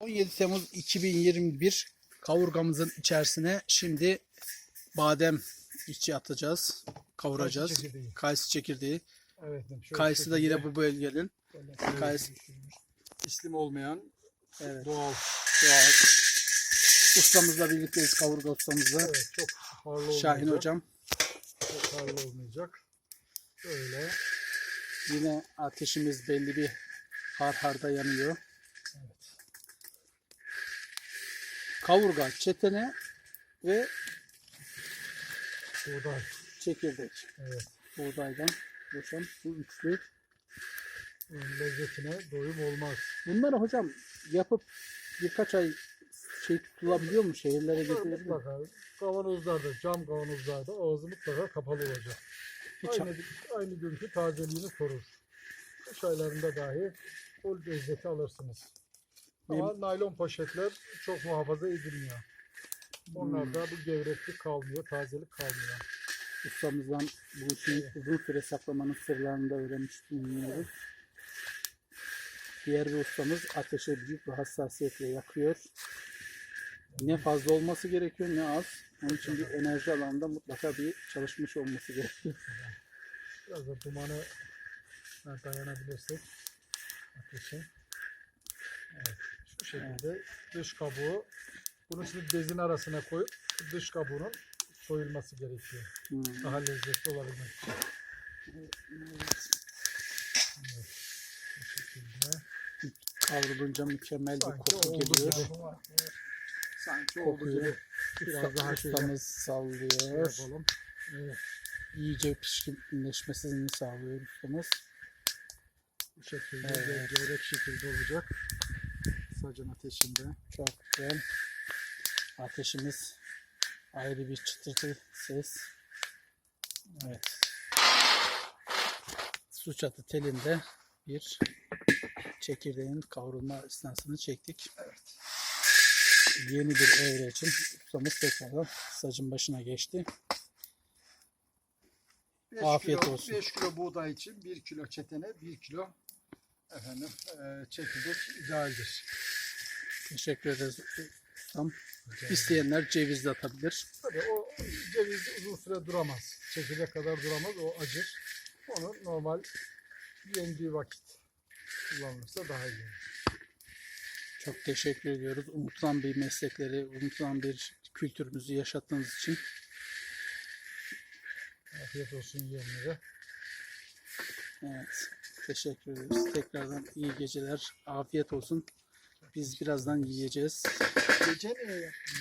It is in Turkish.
17 Temmuz 2021 kavurgamızın içerisine şimdi badem içi atacağız. Kavuracağız. Kayısı çekirdeği. Kayısı çekirdeği. Evet. Kayısı da yine bu bölgenin kayısı- İslim olmayan evet, doğal. doğal. Ustamızla birlikteyiz kavurga ustamızla. Evet çok harlı olmayacak. Şahin hocam. Çok harlı olmayacak. Böyle. Yine ateşimiz belli bir har harda yanıyor. Evet. Kavurga, çetene ve Buğday. çekirdek. Evet. Buğdaydan oluşan bu üçlü. Lezzetine doyum olmaz. Bunları hocam yapıp birkaç ay şey tutulabiliyor mu? Şehirlere Bunlar getirilebiliyor mu? mutlaka kavanozlarda, cam kavanozlarda ağzı mutlaka kapalı olacak. Hiç- Aynı, aynı günkü tazeliğini korur. Kış aylarında dahi o lezzeti alırsınız. Ama naylon poşetler çok muhafaza edilmiyor. Onlarda bu gevreklik kalmıyor, tazelik kalmıyor. ustamızdan bu işi uzun süre saklamanın sırlarını da öğrenmiş bulunuyoruz. Diğer bir ustamız ateşe büyük bir hassasiyetle yakıyor. Ne fazla olması gerekiyor ne az. Onun için bir enerji alanında mutlaka bir çalışmış olması gerekiyor. Biraz da dumanı dayanabilirsek ateşe. Evet, şu şekilde dış kabuğu bunu şimdi bezin arasına koyup dış kabuğunun soyulması gerekiyor. Hmm. Daha lezzetli olabilmek için. Evet, bu şekilde. Kavrulunca mükemmel bir Sanki koku oldu geliyor. gibi. Sanki oldu Kokuyu gibi. Biraz daha şöyle ustamız sallıyor. yapalım. Evet, İyice pişkinleşmesini sağlıyor ustamız. bu şekilde Evet. gevrek şekilde olacak. Sacın ateşinde. Çok güzel. Ateşimiz ayrı bir çıtırtı ses. Evet. Su çatı telinde bir çekirdeğin kavrulma esnasını çektik. Yeni bir evre için ustamız tekrardan sacın başına geçti. Beş Afiyet kilo, olsun. 5 kilo buğday için 1 kilo çetene 1 kilo efendim e, çekirdek idealdir. Teşekkür ederiz ustam. İsteyenler ceviz de atabilir. Tabii o ceviz uzun süre duramaz. Çekirdek kadar duramaz o acır. Onu normal yendiği vakit kullanılırsa daha iyi. olur. Çok teşekkür ediyoruz. Unutulan bir meslekleri, unutulan bir kültürümüzü yaşattığınız için. Afiyet olsun yiyenlere. Evet. Teşekkür ederiz. Tekrardan iyi geceler. Afiyet olsun. Biz birazdan yiyeceğiz. Gece niye